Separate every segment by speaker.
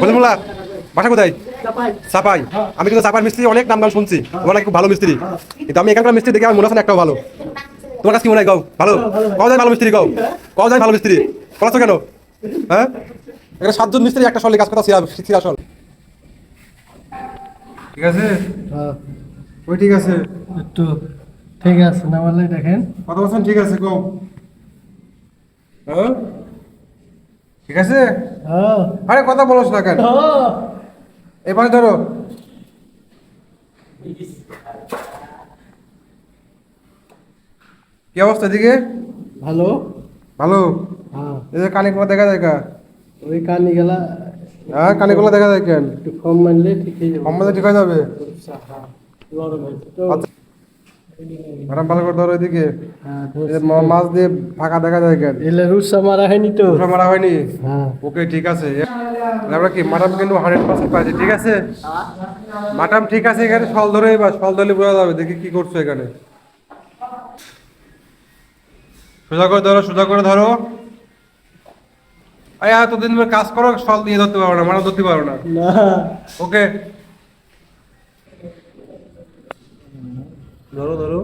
Speaker 1: ফজলুল্লাহ বাসা কোথায়? সাপাই আমি কিন্তু সাপার মিস্ত্রি অনেক নাম দাম শুনছি। তোমার নাকি খুব ভালো মিস্ত্রি। কিন্তু আমি এখানকার মিস্ত্রি দেখে আমার মনে না একটাও ভালো। তোমার কাছে কি মনে হয়? গাও ভালো? কও যায় ভালো মিস্ত্রি গাও কও যায় ভালো মিস্ত্রি। বলাছো কেন? হ্যাঁ? এখানে সাতজন মিস্ত্রি একটা সলে কাজ কথা সিরা সল ঠিক আছে?
Speaker 2: হ্যাঁ,
Speaker 1: ওই ঠিক আছে।
Speaker 2: একটু ঠিক আছে না বললে দেখেন।
Speaker 1: কত বলছেন ঠিক আছে কও। হ্যাঁ? ঠিক আছে? আরে কথা বলোস না কেন?
Speaker 2: হ্যাঁ।
Speaker 1: এবার ধরো। কি অবস্থা এদিকে?
Speaker 2: ভালো।
Speaker 1: ভালো?
Speaker 2: হ্যাঁ।
Speaker 1: এদের কানে দেখা যায় কা?
Speaker 2: ওই কানি গেলা
Speaker 1: হ্যাঁ কানে গুলো দেখা যায় কেন?
Speaker 2: একটু কম মানলে ঠিক হয়ে যাবে।
Speaker 1: কম ঠিক হয়ে যাবে?
Speaker 2: হ্যাঁ, গরম
Speaker 1: ভালো করে ধরো এদিকে।
Speaker 2: হ্যাঁ
Speaker 1: মাছ দিয়ে ফাঁকা দেখা যায় কেন?
Speaker 2: এলে রুসা মারা হয়নি তো?
Speaker 1: মারা হয়নি?
Speaker 2: হ্যাঁ।
Speaker 1: ওকে ঠিক আছে। আমরা কি মাটাম কিন্তু হান্ড্রেড পার্সেন্ট পাইছি ঠিক আছে? মাটাম ঠিক আছে এখানে ফল ধরে বা ফল ধরলে বোঝা যাবে দেখি কি করছ এখানে। সোজা করে ধরো সোজা করে ধরো। আরে এতদিন কাজ করো ফল দিয়ে ধরতে পারো না মারা ধরতে পারো না। ওকে ধরো ধরো।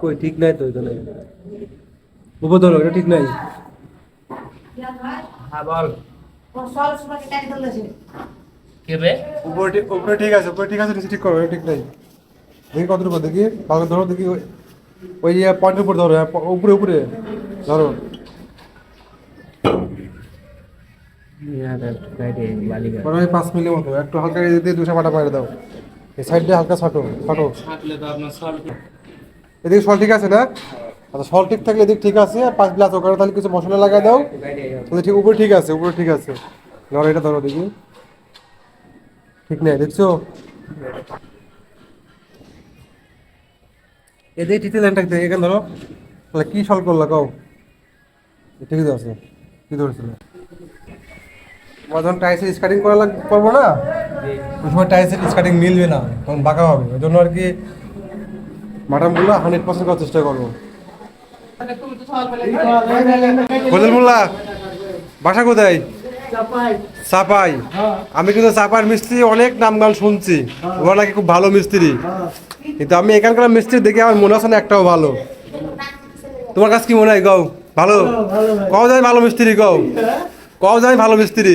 Speaker 1: কই ঠিক নাই তো এখানে উপর ধরো এটা ঠিক নাই।
Speaker 3: হ্যাঁ বল।
Speaker 1: উপরে ঠিক উপরে ঠিক আছে উপরে ঠিক আছে নিচে ঠিক করো এটা ঠিক নাই। দেখি কতটুকু দেখি ভালো ধরো দেখি ওই- ওই যে পয়েন্টের উপর ধরো হ্যাঁ, উপরে উপরে ধরো। পাঁচ মিলি মতো একটু হালকা দিয়ে দুশো পাটা মারে দাও। এই সাইড দিয়ে হালকা ছাটো ছাটো।
Speaker 3: সল
Speaker 1: এদিকে সল ঠিক আছে না? আচ্ছা সল ঠিক থাকলে এদিক ঠিক আছে, আর পাঁচ গ্লাস ওখানে তাহলে কিছু মশলা লাগাই দাও। তাহলে ঠিক উপরে ঠিক আছে, উপরে ঠিক আছে। ধরো এটা ধরো দেখি। ঠিক নেই, দেখছ? এদিকে ঠিক লাইনটা এখানে ধরো। তাহলে কি সল করলা, কও? ঠিকই আছে, কি ধরছিল? তোমার যখন টাইসের স্কার্টিং করা করব না? ওই সময় টাইসের স্কার্টিং মিলবে না তখন বাঁকা হবে। ওই জন্য আর কি মাটামগুলো হান্ড্রেড পার্সেন্ট করার চেষ্টা করব। ফজল মোল্লা বাসা কোথায়?
Speaker 2: চাপাই।
Speaker 1: চাপাই।
Speaker 2: হ্যাঁ।
Speaker 1: আমি কিন্তু চাপার মিস্ত্রি অনেক নাম গান শুনছি। ওরা নাকি খুব ভালো মিস্ত্রি।
Speaker 2: হ্যাঁ।
Speaker 1: কিন্তু আমি এখানকার মিস্ত্রি দেখে আমার মনে হচ্ছে না একটাও ভালো। তোমার কাছে কি মনে হয়? গাও ভালো? কও যায় ভালো মিস্ত্রি গাও কও যায় ভালো মিস্ত্রি।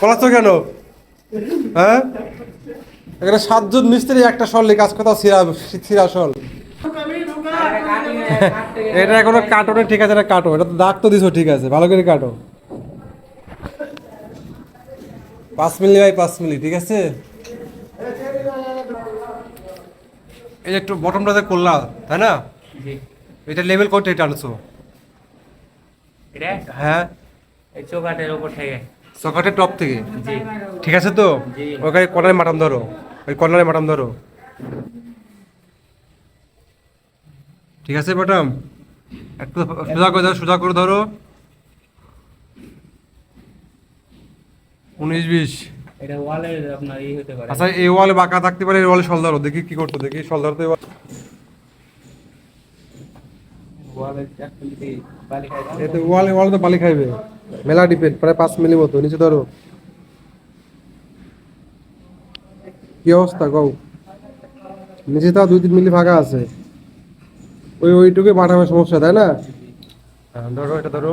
Speaker 1: বলাচ্ছ কেন? হ্যাঁ? এখানে সাতজন মিস্ত্রি একটা সল্লি কাজ কথা সিরা সিরা সল এটা এখনও কাটনে ঠিক আছে না কাটো। এটা তো দাগ তো দিছো ঠিক আছে ভালো করে কাটো। পাঁচ মিলি বাই পাঁচ মিলি ঠিক আছে? এই যে একটু বটমটাতে করলা তাই না?
Speaker 3: জি।
Speaker 1: এটা লেভেল করতে এটা আনছো?
Speaker 3: এটা?
Speaker 1: হ্যাঁ।
Speaker 3: চৌকাটের উপর থেকে।
Speaker 1: সকাটের টপ থেকে। ঠিক আছে তো। ওখানে কর্নারে মাটাম ধরো। ওই কর্নারে মাটাম ধরো। ঠিক আছে ম্যাডাম? একটু সোজা করে ধরো সোজা করে ধরো। উনিশ বিশ।
Speaker 3: এটা ওয়ালের আপনার ই হতে পারে।
Speaker 1: আচ্ছা এই ওয়ালে বাঁকা থাকতে পারে এই ওয়ালে সল ধরো। দেখি কি করতো দেখি সল ধরতে এবার।
Speaker 3: ওয়ালের চাকরিতে বালি খাই দাও।
Speaker 1: এতে ওয়ালে ওয়ালে তো বালি খাইবে। মেলা ডিপেন্ড প্রায় পাঁচ মিলি মতো নিচে ধরো। কি অবস্থা কও? নিচে তাও দুই তিন মিলি ফাঁকা আছে। ওই ওইটুকু মাঠামের সমস্যা তাই না? হ্যাঁ ধরো এটা ধরো।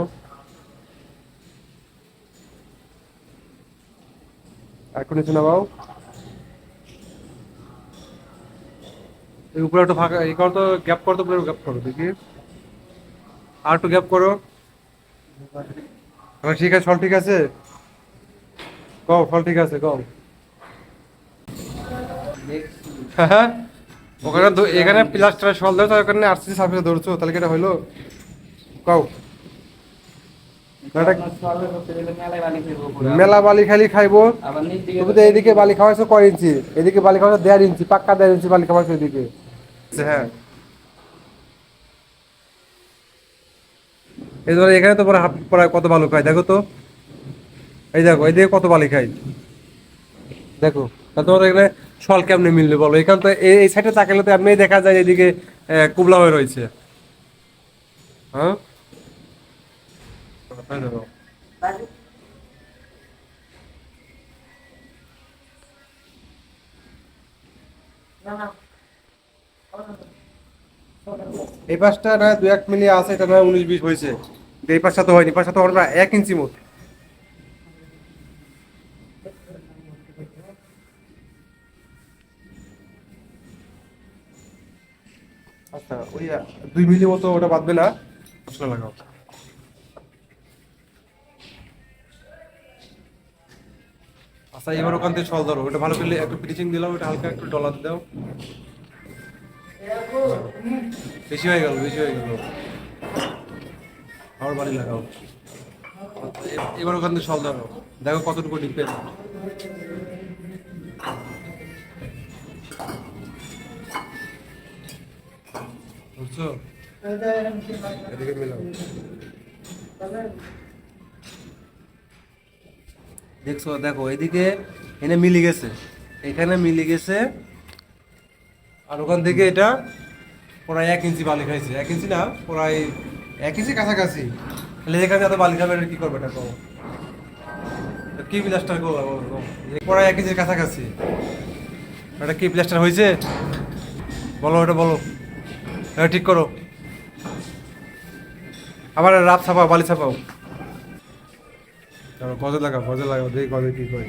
Speaker 1: এখন নিচে নামাও। এই উপরে একটু ফাঁকা এই করো তো গ্যাপ করো তো উপরে গ্যাপ করো দেখি। আর একটু গ্যাপ করো ঠিক আছে, ফল ঠিক আছে? কও, ফল ঠিক আছে, কও। হ্যাঁ ওখানে দো- এখানে প্লাস্টারের ফল ধরছো ওখানে আরসিসি সার্ভিসে ধরছো, তাহলে কি এটা হইল? কও। মেলা বালি খালি খাইবো। তুমি তো এদিকে বালি খাওয়াইছো কয় ইঞ্চি? এদিকে বালি খাওয়াইছো দেড় ইঞ্চি, পাক্কা দেড় ইঞ্চি বালি খাওয়াইছো এদিকে হ্যাঁ। এই এখানে তো প্রায় কত ভালো খায়? দেখো তো। এই দেখো, এই দিকে কত বালি খায়? দেখো তোমার এখানে সল কেমনি মিললে বলো? এখান তো এই সাইডে তাকালে তো এমনি দেখা যায় এদিকে কুবলা হয়ে রয়েছে। হ্যাঁ?
Speaker 4: না না।
Speaker 1: এই পাশটা না দু এক মিলি আছে এটা না উনিশ বিশ হয়েছে। এই পাশটা তো হয়নি পাশটা তো আমরা এক ইঞ্চি মতো আচ্ছা ওই দুই মিলি মতো ওটা বাঁধবে না? মশলা লাগাও। আচ্ছা এবার ওখান থেকে সল ধরো। ওটা ভালো করে একটু ফিনিশিং দিলাম ওটা হালকা একটু ডলার দাও। বেশি হয়ে গেল, বেশি হয়ে গেল। আবার বাড়ি লাগাও। এবার ওখান থেকে সল ধরো দেখো কতটুকু ডিপেন্ড দেখছ, দেখো, এদিকে এনে মিলি গেছে। এখানে মিলি গেছে আর ওখান থেকে এটা প্রায় এক ইঞ্চি বালি খাইছে। এক ইঞ্চি না, প্রায় এক ইঞ্চি কাছাকাছি। তাহলে এখানে এত বালি খাবে কি করবে এটা এটা কি প্লাস্টার করব প্রায় এক ইঞ্চির কাছাকাছি। এটা কি প্লাস্টার হয়েছে বলো এটা বলো। এটা ঠিক করো। আবার রাত ছাপাও, বালি ছাপাও। গজে লাগাও গজে লাগাও, দেখি গজে কি করে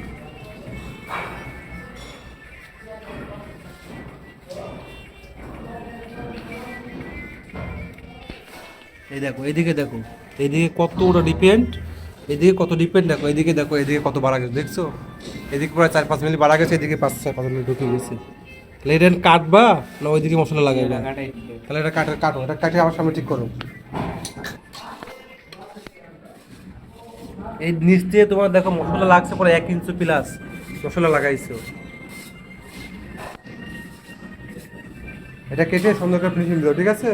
Speaker 1: এই দেখো এদিকে দেখো এদিকে কতটা ডিপেন্ড এদিকে কত ডিপেন্ড দেখো এদিকে দেখো এদিকে কত বাড়া গেছে দেখছ? এদিকে প্রায় চার পাঁচ মিনিট বাড়া গেছে এদিকে পাঁচ ছয় পাঁচ মিনিট ঢুকে গেছে তাহলে এটা কাটবা না ওইদিকে মশলা লাগাই না তাহলে এটা কাটো কাটো এটা কাটে আমার সামনে ঠিক করো। এই নিচ দিয়ে তোমার দেখো মশলা লাগছে পরে এক ইঞ্চি প্লাস মশলা লাগাইছো। এটা কেটে সুন্দর করে ফিনিশিং দিও ঠিক আছে?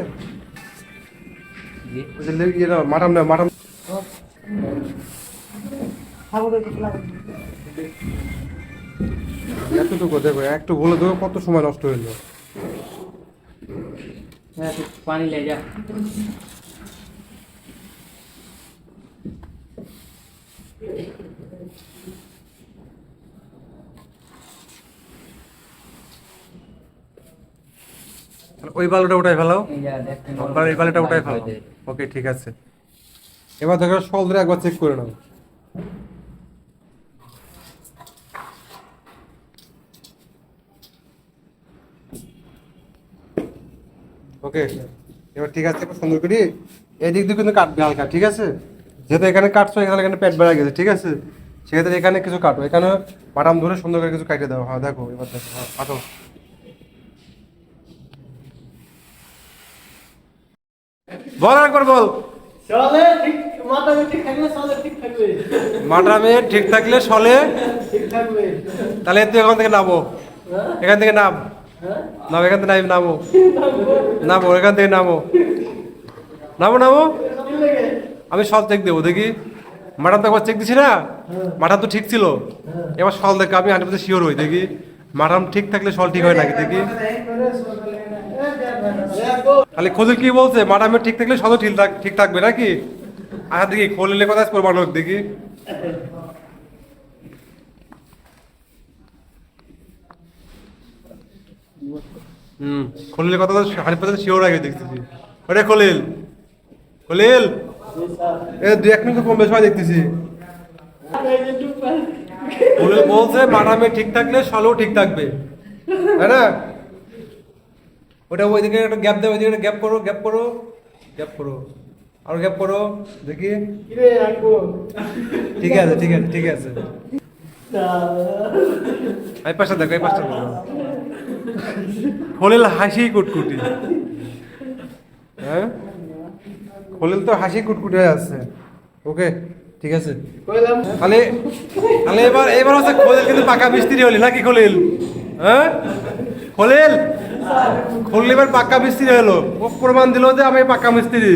Speaker 1: এতটুকু দেখো একটু বলে দেবো কত সময় নষ্ট হইল
Speaker 3: হ্যাঁ পানি লেগে যা।
Speaker 1: ওই বালুটা উঠাই ফেলাও। আপনার এই বালিটা উঠাই ফেলাও। ওকে ঠিক আছে। এবার দেখো সল ধরে একবার চেক করে নাও। ওকে এবার ঠিক আছে এবার সুন্দর করি এদিক দিয়ে কিন্তু কাটবে হালকা ঠিক আছে? যেহেতু এখানে কাটছো এখানে এখানে পেট বেড়া গেছে ঠিক আছে? সেক্ষেত্রে এখানে কিছু কাটো। এখানে বাটাম ধরে সুন্দর করে কিছু কাটিয়ে দেওয়া হ্যাঁ দেখো এবার দেখো। হ্যাঁ বল একবার বল?
Speaker 2: চলে
Speaker 1: মাটামে ঠিক থাকলে সলে তাহলে তুই এখান থেকে নামো।
Speaker 2: হ্যাঁ?
Speaker 1: এখান থেকে নাম।
Speaker 2: হ্যাঁ?
Speaker 1: নাম এখান থেকে নামো নামো। এখান থেকে নামো। নামো নামো। আমি সল চেক দেবো দেখি। মাটাম তো একবার চেক দিছি না? মাটাম তো ঠিক ছিল। এবার সল দেখো আমি হান্ড্রেড পার্সেন্ট শিওর হই দেখি। মাটাম ঠিক থাকলে সল ঠিক হয় নাকি দেখি। খালি খোঁজে কি বলছে? মাটামে ঠিক থাকলে সদও ঠিক ঠিক থাকবে নাকি? আচ্ছা দেখি খোললে কথা প্রমাণ হোক দেখি। হুম খলিলের কথা তো হান্ড্রেড পার্সেন্ট শিওর আগে দেখতেছি। ওরে খলিল খলিল! এ, দু এক মিনিট কম বেশি হয় দেখতেছি। খলিল বলছে মারামে ঠিক থাকলে সলও ঠিক থাকবে। না? ওটা ওইদিকে একটা গ্যাপ দেয় ওইদিকে গ্যাপ করো গ্যাপ করো গ্যাপ করো। আর গ্যাপ করো দেখি। ঠিক আছে ঠিক আছে ঠিক আছে। এই পাশটা দেখো এই পাশটা দেখো। খলিল হাসি কুটকুটি। হ্যাঁ? খলিল তো হাসি কুটকুটি হয়ে আছে। ওকে ঠিক আছে। তাহলে তাহলে এবার এবার হচ্ছে খলিল কিন্তু পাকা মিস্ত্রি হলি নাকি খলিল? হ্যাঁ? খলিল খুললে এবার পাক্কা মিস্ত্রি হলো। ও প্রমাণ দিল যে আমি পাক্কা মিস্ত্রি।